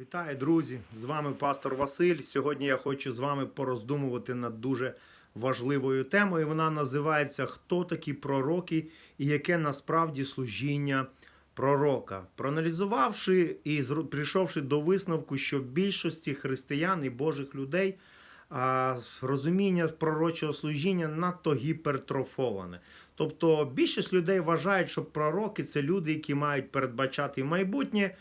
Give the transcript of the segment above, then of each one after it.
Вітаю, друзі! З вами пастор Василь. Сьогодні я хочу з вами пороздумувати над дуже важливою темою. Вона називається Хто такі пророки і яке насправді служіння пророка. Проаналізувавши і прийшовши до висновку, що більшості християн і Божих людей розуміння пророчого служіння надто гіпертрофоване. Тобто більшість людей вважають, що пророки це люди, які мають передбачати майбутнє.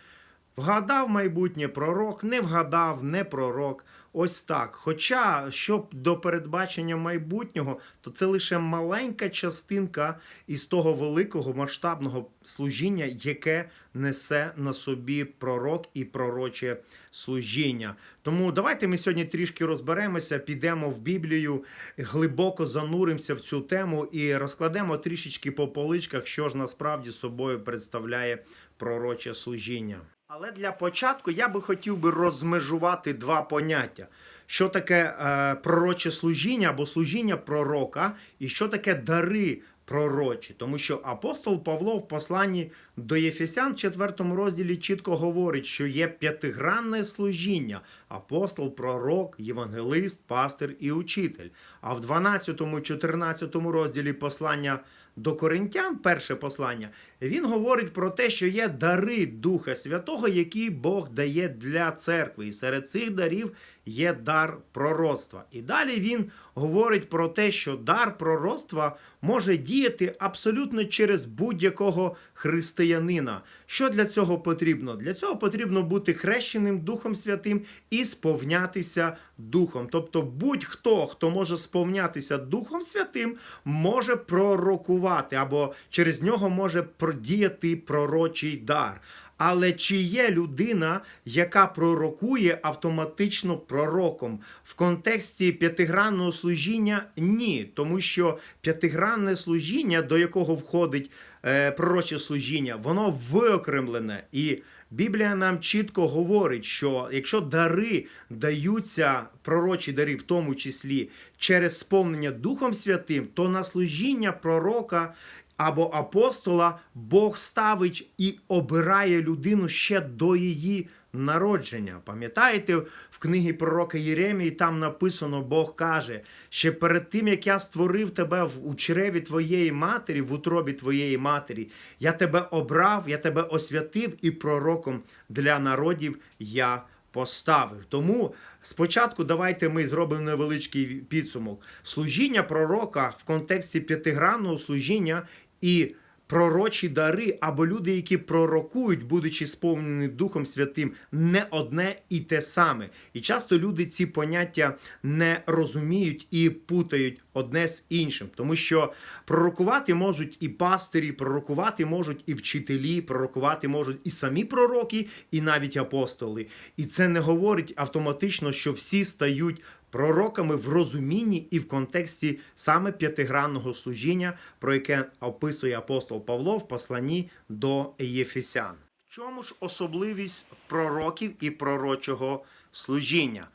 Вгадав майбутнє пророк, не вгадав, не пророк. Ось так. Хоча, щоб до передбачення майбутнього, то це лише маленька частинка із того великого масштабного служіння, яке несе на собі пророк і пророче служіння. Тому давайте ми сьогодні трішки розберемося, підемо в Біблію, глибоко зануримося в цю тему і розкладемо трішечки по поличках, що ж насправді собою представляє пророче служіння. Але для початку я би хотів би розмежувати два поняття: що таке е, пророче служіння або служіння пророка, і що таке дари пророчі. Тому що апостол Павло в посланні до Єфесян в 4 розділі чітко говорить, що є п'ятигранне служіння: апостол, пророк, євангелист, пастир і учитель. А в 12-14 розділі послання до Коринтян, перше послання, він говорить про те, що є дари Духа Святого, які Бог дає для церкви. І серед цих дарів є дар пророцтва. І далі він говорить про те, що дар пророцтва може діяти абсолютно через будь-якого християнина. Що для цього потрібно? Для цього потрібно бути хрещеним Духом Святим і сповнятися Духом. Тобто будь-хто, хто може сповнятися Духом Святим, може пророкувати або через нього може продіяти пророчий дар. Але чи є людина, яка пророкує автоматично пророком? В контексті п'ятигранного служіння ні, тому що п'ятигранне служіння, до якого входить е, пророче служіння, воно виокремлене. І Біблія нам чітко говорить, що якщо дари даються, пророчі дари, в тому числі через сповнення Духом Святим, то на служіння пророка або апостола Бог ставить і обирає людину ще до її народження. Пам'ятаєте, в книгі пророка Єремії там написано, Бог каже, ще перед тим, як я створив тебе в у чреві твоєї матері, в утробі твоєї матері, я тебе обрав, я тебе освятив і пророком для народів я поставив. Тому спочатку давайте ми зробимо невеличкий підсумок. Служіння пророка в контексті п'ятигранного служіння і пророчі дари або люди, які пророкують, будучи сповнені Духом Святим, не одне і те саме. І часто люди ці поняття не розуміють і путають одне з іншим, тому що пророкувати можуть і пастирі, пророкувати можуть і вчителі, пророкувати можуть і самі пророки, і навіть апостоли. І це не говорить автоматично, що всі стають пророками в розумінні і в контексті саме п'ятигранного служіння, про яке описує апостол Павло в посланні до Єфесян. В чому ж особливість пророків і пророчого служіння?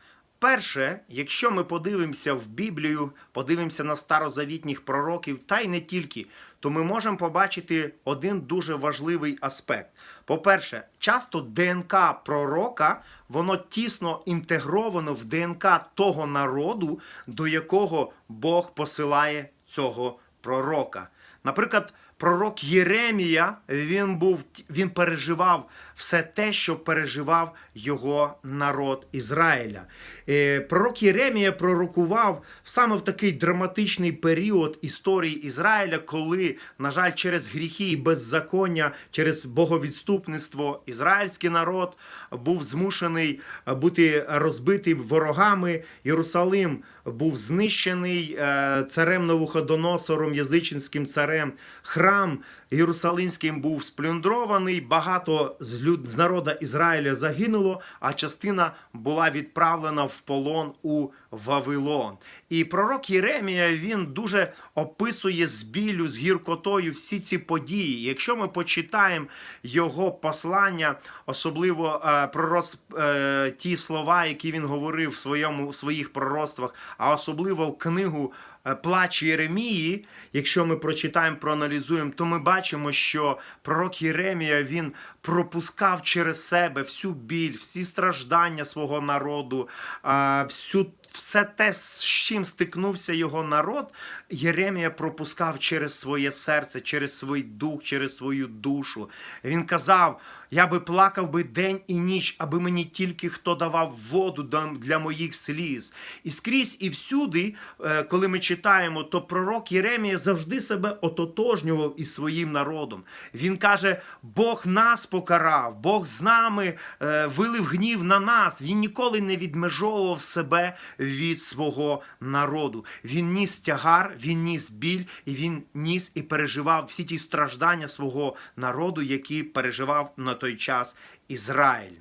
Перше, якщо ми подивимося в Біблію, подивимося на старозавітніх пророків, та й не тільки, то ми можемо побачити один дуже важливий аспект. По-перше, часто ДНК пророка воно тісно інтегровано в ДНК того народу, до якого Бог посилає цього пророка. Наприклад, пророк Єремія він був він переживав все те, що переживав його народ Ізраїля. Е, Пророк Єремія пророкував саме в такий драматичний період історії Ізраїля, коли, на жаль, через гріхи і беззаконня, через боговідступництво ізраїльський народ був змушений бути розбитий ворогами. Єрусалим був знищений е, царем Навуходоносором, язичинським царем. Храм Єрусалимським був сплюндрований, багато з, люд... з народа Ізраїля загинуло, а частина була відправлена в полон у Вавилон. І пророк Єремія він дуже описує з білю, з гіркотою всі ці події. Якщо ми почитаємо його послання, особливо е, пророц... е, ті слова, які він говорив в своєму в своїх пророцтвах, а особливо в книгу. Е, Плач Єремії, якщо ми прочитаємо, проаналізуємо, то ми бачимо, що пророк Єремія він пропускав через себе всю біль, всі страждання свого народу, а, всю. Все те, з чим стикнувся його народ, Єремія пропускав через своє серце, через свій дух, через свою душу. Він казав: я би плакав би день і ніч, аби мені тільки хто давав воду для моїх сліз. І скрізь і всюди, е, коли ми читаємо, то пророк Єремія завжди себе ототожнював із своїм народом. Він каже: Бог нас покарав, Бог з нами е, вилив гнів на нас. Він ніколи не відмежовував себе від свого народу. Він ніс тягар, він ніс біль, і він ніс і переживав всі ті страждання свого народу, які переживав на той час Ізраїль.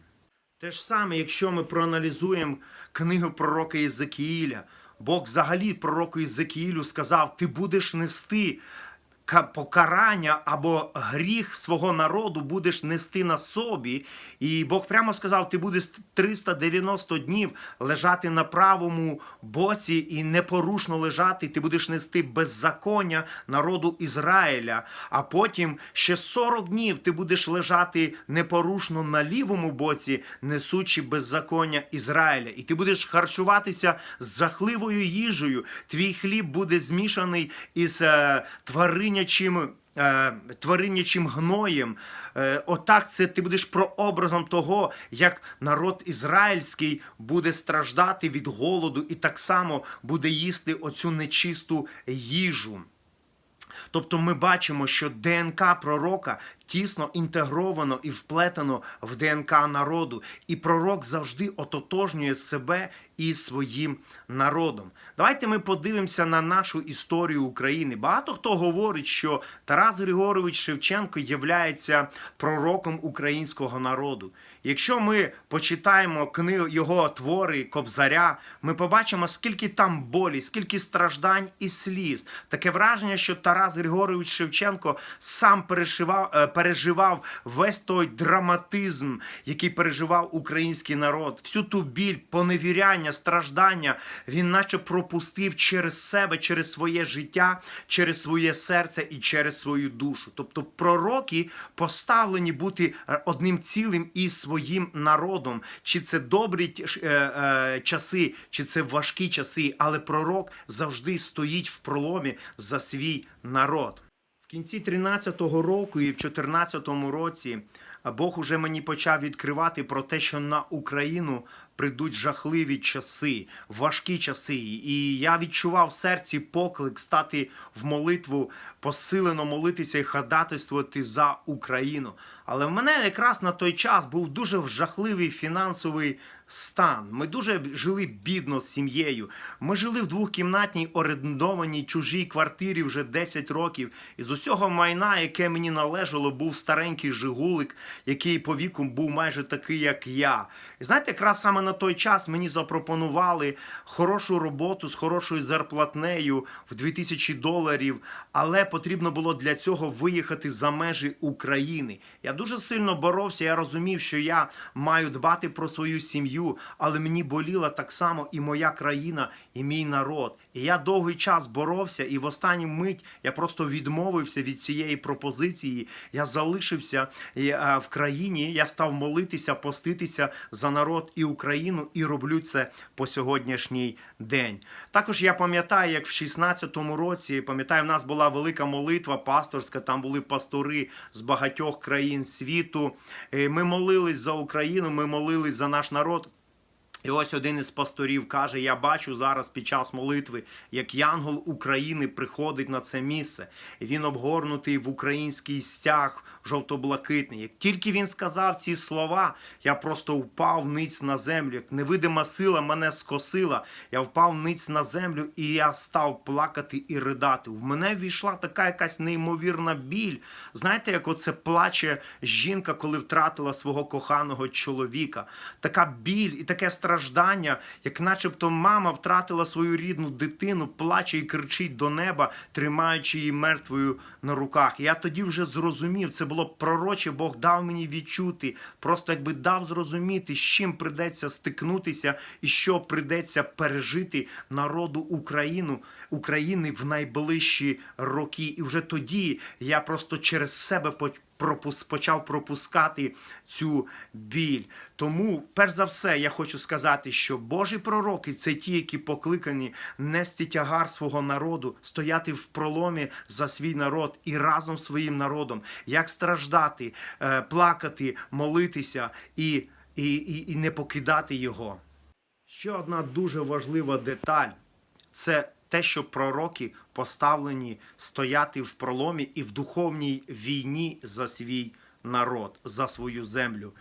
Те ж саме, якщо ми проаналізуємо книгу пророка Єзекіїля, Бог взагалі пророку Єзекіїлю сказав: ти будеш нести покарання або гріх свого народу будеш нести на собі. І Бог прямо сказав: ти будеш 390 днів лежати на правому боці і непорушно лежати. Ти будеш нести беззаконня народу Ізраїля. А потім ще 40 днів ти будеш лежати непорушно на лівому боці, несучи беззаконня Ізраїля. І ти будеш харчуватися з жахливою їжею. Твій хліб буде змішаний із е, тваринячим. е, Тваринячим гноєм, Е, отак це ти будеш прообразом того, як народ ізраїльський буде страждати від голоду і так само буде їсти оцю нечисту їжу. Тобто ми бачимо, що ДНК пророка тісно інтегровано і вплетено в ДНК народу, і пророк завжди ототожнює себе із своїм народом. Давайте ми подивимося на нашу історію України. Багато хто говорить, що Тарас Григорович Шевченко являється пророком українського народу. Якщо ми почитаємо книгу його твори Кобзаря, ми побачимо, скільки там болі, скільки страждань і сліз. Таке враження, що Тарас Григорович Шевченко сам переживав, е, переживав весь той драматизм, який переживав український народ, всю ту біль, поневіряння, страждання. Він наче пропустив через себе, через своє життя, через своє серце і через свою душу. Тобто пророки поставлені бути одним цілим із своїм народом. Чи це добрі е, е, часи, чи це важкі часи, але пророк завжди стоїть в проломі за свій народ. Кінці 13-го року і в 14-му році Бог уже мені почав відкривати про те, що на Україну прийдуть жахливі часи, важкі часи. І я відчував в серці поклик стати в молитву, посилено молитися і ходатайствувати за Україну. Але в мене якраз на той час був дуже жахливий фінансовий стан. Ми дуже жили бідно з сім'єю. Ми жили в двохкімнатній орендованій чужій квартирі вже 10 років. І з усього майна, яке мені належало, був старенький Жигулик, який по віку був майже такий, як я. І знаєте, якраз саме на той час мені запропонували хорошу роботу з хорошою зарплатнею в 2000 доларів, але потрібно було для цього виїхати за межі України. Я дуже сильно боровся. Я розумів, що я маю дбати про свою сім'ю, але мені боліла так само і моя країна, і мій народ. І я довгий час боровся, і в останню мить я просто відмовився від цієї пропозиції. Я залишився е, в країні. Я став молитися, поститися за народ і Україну, і роблю це по сьогоднішній день. Також я пам'ятаю, як в 16-му році, пам'ятаю, в нас була велика молитва пасторська. Там були пастори з багатьох країн світу. Е, Ми молились за Україну, ми молились за наш народ. І ось один із пасторів каже: Я бачу зараз під час молитви, як янгол України приходить на це місце. Він обгорнутий в український стяг жовто-блакитний. Як тільки він сказав ці слова, я просто впав ниць на землю. Як невидима сила мене скосила. Я впав ниць на землю, і я став плакати і ридати. В мене війшла така якась неймовірна біль. Знаєте, як оце плаче жінка, коли втратила свого коханого чоловіка. Така біль і таке страждання, як начебто мама втратила свою рідну дитину, плаче і кричить до неба, тримаючи її мертвою на руках. Я тоді вже зрозумів, це було пророче, Бог дав мені відчути, просто якби дав зрозуміти, з чим придеться стикнутися і що придеться пережити народу Україну, України в найближчі роки. І вже тоді я просто через себе пропус- почав пропускати цю біль. Тому, перш за все, я хочу сказати, що Божі пророки це ті, які покликані нести тягар свого народу, стояти в проломі за свій народ і разом з своїм народом, як страждати, е, плакати, молитися і, і, і, і не покидати його. Ще одна дуже важлива деталь це те, що пророки поставлені стояти в проломі і в духовній війні за свій народ, за свою землю.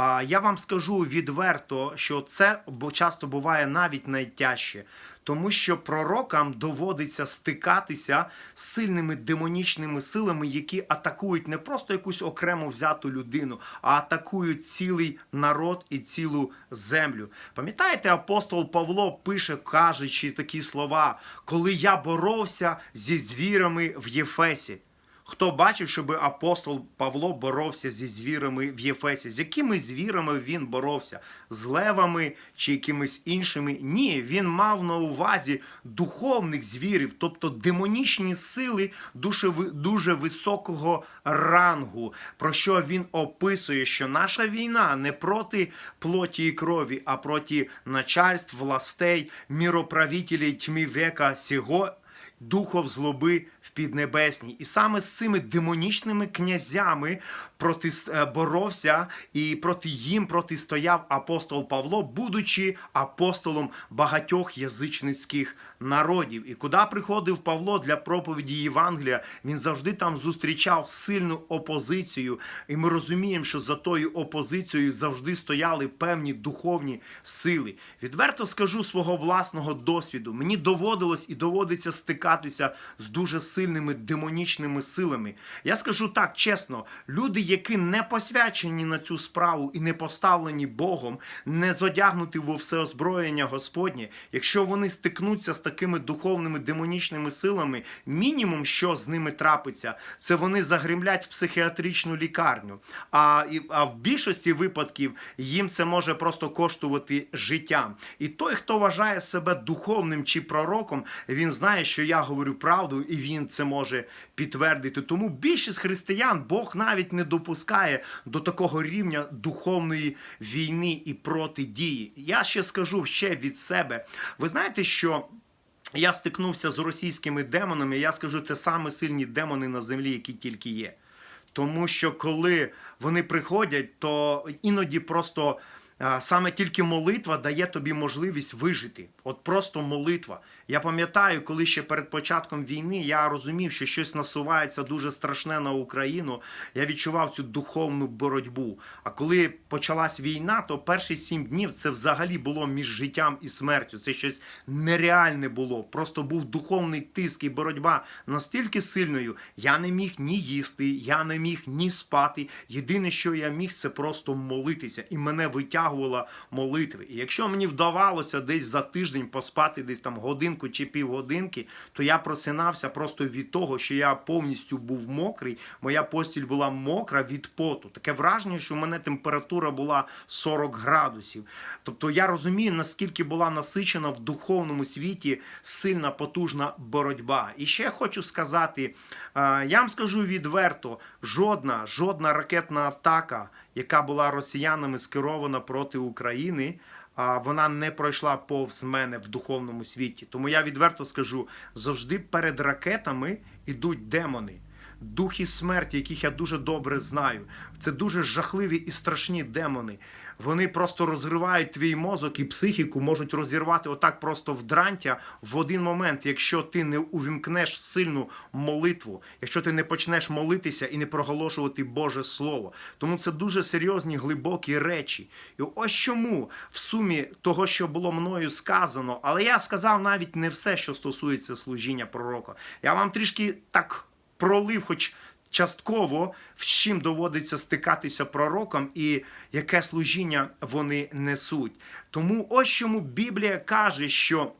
А я вам скажу відверто, що це часто буває навіть найтяжче, тому що пророкам доводиться стикатися з сильними демонічними силами, які атакують не просто якусь окремо взяту людину, а атакують цілий народ і цілу землю. Пам'ятаєте, апостол Павло пише, кажучи такі слова: коли я боровся зі звірами в Єфесі. Хто бачив, щоб апостол Павло боровся зі звірами в Єфесі? З якими звірами він боровся? З левами чи якимись іншими? Ні, він мав на увазі духовних звірів, тобто демонічні сили дуже, дуже високого рангу. Про що він описує, що наша війна не проти плоті і крові, а проти начальств, властей, міроправителей тьмі века сього духов злоби в піднебесній. І саме з цими демонічними князями проти, е, боровся і проти їм протистояв апостол Павло, будучи апостолом багатьох язичницьких народів. І куди приходив Павло для проповіді Євангелія, він завжди там зустрічав сильну опозицію. І ми розуміємо, що за тою опозицією завжди стояли певні духовні сили. Відверто скажу свого власного досвіду. Мені доводилось і доводиться стикатися з дуже сильними демонічними силами. Я скажу так чесно: люди, які не посвячені на цю справу і не поставлені Богом, не зодягнуті во всеозброєння Господнє, якщо вони стикнуться з такими духовними демонічними силами, мінімум, що з ними трапиться, це вони загремлять в психіатричну лікарню. А, а в більшості випадків їм це може просто коштувати життя. І той, хто вважає себе духовним чи пророком, він знає, що я говорю правду, і він це може підтвердити. Тому більшість християн Бог навіть не допускає до такого рівня духовної війни і протидії. Я ще скажу ще від себе. Ви знаєте, що. Я стикнувся з російськими демонами. Я скажу, це саме сильні демони на землі, які тільки є. Тому що коли вони приходять, то іноді просто саме тільки молитва дає тобі можливість вижити. От просто молитва. Я пам'ятаю, коли ще перед початком війни я розумів, що щось насувається дуже страшне на Україну. Я відчував цю духовну боротьбу. А коли почалась війна, то перші сім днів це взагалі було між життям і смертю. Це щось нереальне було. Просто був духовний тиск і боротьба настільки сильною. Я не міг ні їсти, я не міг ні спати. Єдине, що я міг, це просто молитися, і мене витягувала молитви. І якщо мені вдавалося десь за тиждень поспати, десь там годинку чи півгодинки, то я просинався просто від того, що я повністю був мокрий. Моя постіль була мокра від поту. Таке враження, що в мене температура була 40 градусів. Тобто я розумію, наскільки була насичена в духовному світі сильна потужна боротьба. І ще хочу сказати, е, я вам скажу відверто: жодна, жодна ракетна атака, яка була росіянами скерована проти України. А, Вона не пройшла повз мене в духовному світі. Тому я відверто скажу: завжди перед ракетами ідуть демони. Духи смерті, яких я дуже добре знаю, це дуже жахливі і страшні демони. Вони просто розривають твій мозок і психіку, можуть розірвати отак просто вдрантя в один момент, якщо ти не увімкнеш сильну молитву, якщо ти не почнеш молитися і не проголошувати Боже Слово. Тому це дуже серйозні глибокі речі. І ось чому в сумі того, що було мною сказано, але я сказав навіть не все, що стосується служіння пророка. Я вам трішки так пролив, хоч частково, з чим доводиться стикатися пророкам і яке служіння вони несуть. Тому ось чому Біблія каже, що.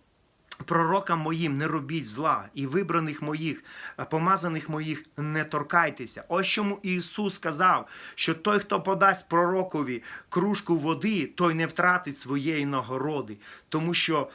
Пророкам моїм не робіть зла, і вибраних моїх, помазаних моїх не торкайтеся. Ось чому Ісус сказав, що той, хто подасть пророкові кружку води, той не втратить своєї нагороди. Тому що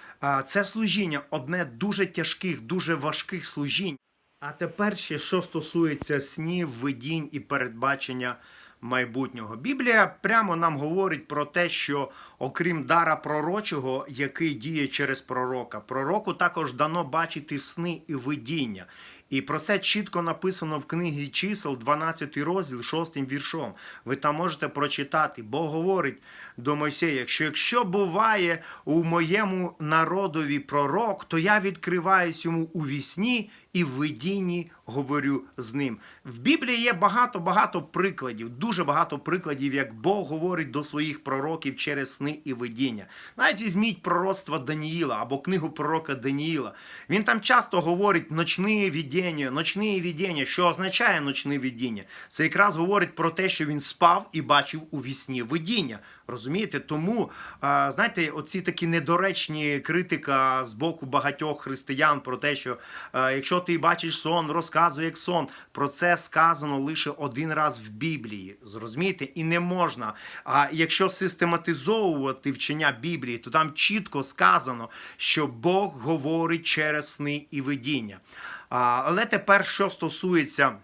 це служіння одне дуже тяжких, дуже важких служінь. А тепер ще що стосується снів, видінь і передбачення майбутнього. Біблія прямо нам говорить про те, що окрім дара пророчого, який діє через пророка, пророку також дано бачити сни і видіння. І про це чітко написано в книгі чисел, 12 розділ, 6 віршом. Ви там можете прочитати. Бог говорить до Мойсея, що якщо буває у моєму народові пророк, то я відкриваюсь йому у вісні і в видінні говорю з ним. В Біблії є багато-багато прикладів, дуже багато прикладів, як Бог говорить до своїх пророків через сни і видіння. Навіть візьміть пророцтво Даніїла або книгу пророка Даніїла. Він там часто говорить ночні видіння, ночні видіння. Що означає ночні видіння? Це якраз говорить про те, що він спав і бачив у вісні видіння. Розумієте? Тому, знаєте, оці такі недоречні критика з боку багатьох християн про те, що якщо ти бачиш сон, розказуй як сон. Про це сказано лише один раз в Біблії. Зрозумієте? І не можна. А якщо систематизовувати вчення Біблії, то там чітко сказано, що Бог говорить через сни і видіння. Але тепер, що стосується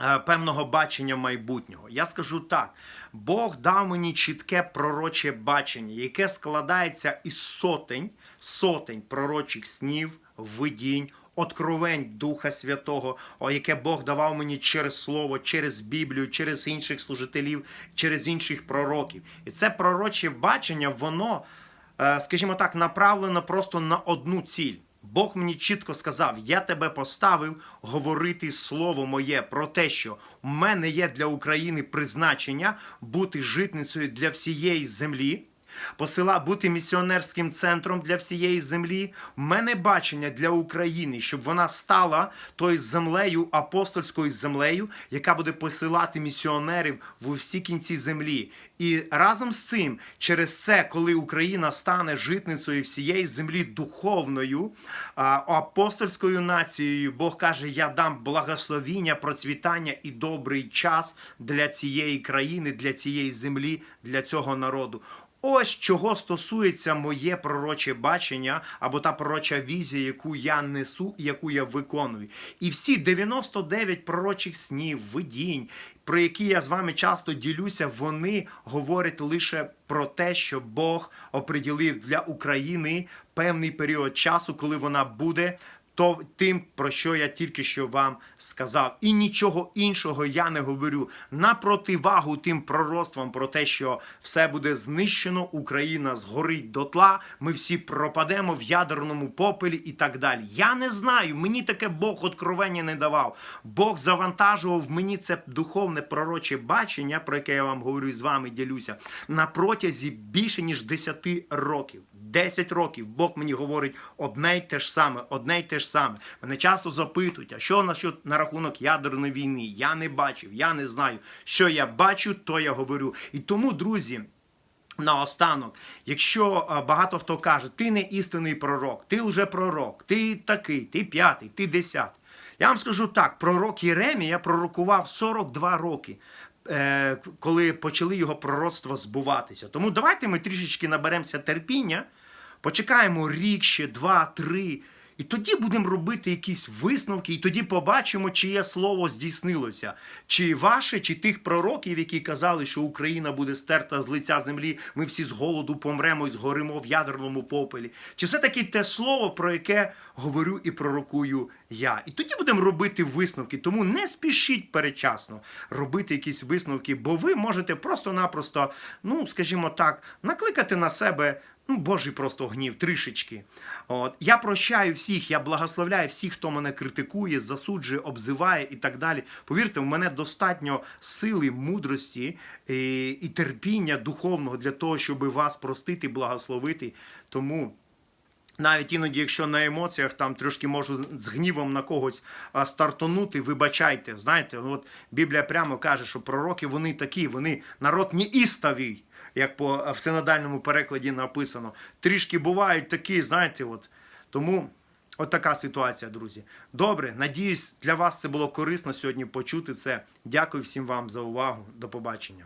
е, певного бачення майбутнього. Я скажу так: Бог дав мені чітке пророче бачення, яке складається із сотень, сотень пророчих снів, видінь. Откровень Духа Святого, яке Бог давав мені через Слово, через Біблію, через інших служителів, через інших пророків. І це пророче бачення, воно, е, скажімо так, направлено просто на одну ціль. Бог мені чітко сказав: я тебе поставив говорити слово моє про те, що в мене є для України призначення бути житницею для всієї землі. Посила бути місіонерським центром для всієї землі. В мене бачення для України, щоб вона стала тою землею, апостольською землею, яка буде посилати місіонерів в усі кінці землі. І разом з цим, через це, коли Україна стане житницею всієї землі духовною, апостольською нацією, Бог каже: Я дам благословіння, процвітання і добрий час для цієї країни, для цієї землі, для цього народу. Ось чого стосується моє пророче бачення або та пророча візія, яку я несу і яку я виконую. І всі 99 пророчих снів, видінь, про які я з вами часто ділюся, вони говорять лише про те, що Бог оприділив для України певний період часу, коли вона буде то тим, про що я тільки що вам сказав. І нічого іншого я не говорю на противагу тим пророцтвам про те, що все буде знищено, Україна згорить дотла, ми всі пропадемо в ядерному попелі і так далі. Я не знаю, мені таке Бог откровення не давав. Бог завантажував мені це духовне пророче бачення, про яке я вам говорю і з вами ділюся, на протязі більше ніж 10 років. 10 років Бог мені говорить одне й те ж саме, одне й те ж саме. Мене часто запитують, а що на, що на рахунок ядерної війни? Я не бачив, я не знаю. Що я бачу, то я говорю. І тому, друзі. Наостанок, якщо багато хто каже, ти не істинний пророк, ти вже пророк, ти такий, ти п'ятий, ти десятий. Я вам скажу так: пророк Єремія пророкував 42 роки, е, коли почали його пророцтва збуватися. Тому давайте ми трішечки наберемося терпіння, почекаємо рік ще, два, три. І тоді будемо робити якісь висновки, і тоді побачимо, чиє слово здійснилося. Чи ваше, чи тих пророків, які казали, що Україна буде стерта з лиця землі, ми всі з голоду помремо і згоримо в ядерному попелі. Чи все-таки те слово, про яке говорю і пророкую я? І тоді будемо робити висновки. Тому не спішіть передчасно робити якісь висновки, бо ви можете просто-напросто, ну скажімо так, накликати на себе. Ну, Божий просто гнів трішечки. От. Я прощаю всіх, я благословляю всіх, хто мене критикує, засуджує, обзиває і так далі. Повірте, в мене достатньо сили, мудрості і, і терпіння духовного для того, щоб вас простити, благословити. Тому. Навіть іноді, якщо на емоціях там трошки можу з гнівом на когось стартонути, вибачайте. Знаєте, от Біблія прямо каже, що пророки вони такі, вони народ не неістовий, як по в синодальному перекладі написано. Трішки бувають такі, знаєте, от тому. От така ситуація, друзі. Добре, надіюсь, для вас це було корисно сьогодні почути це. Дякую всім вам за увагу. До побачення.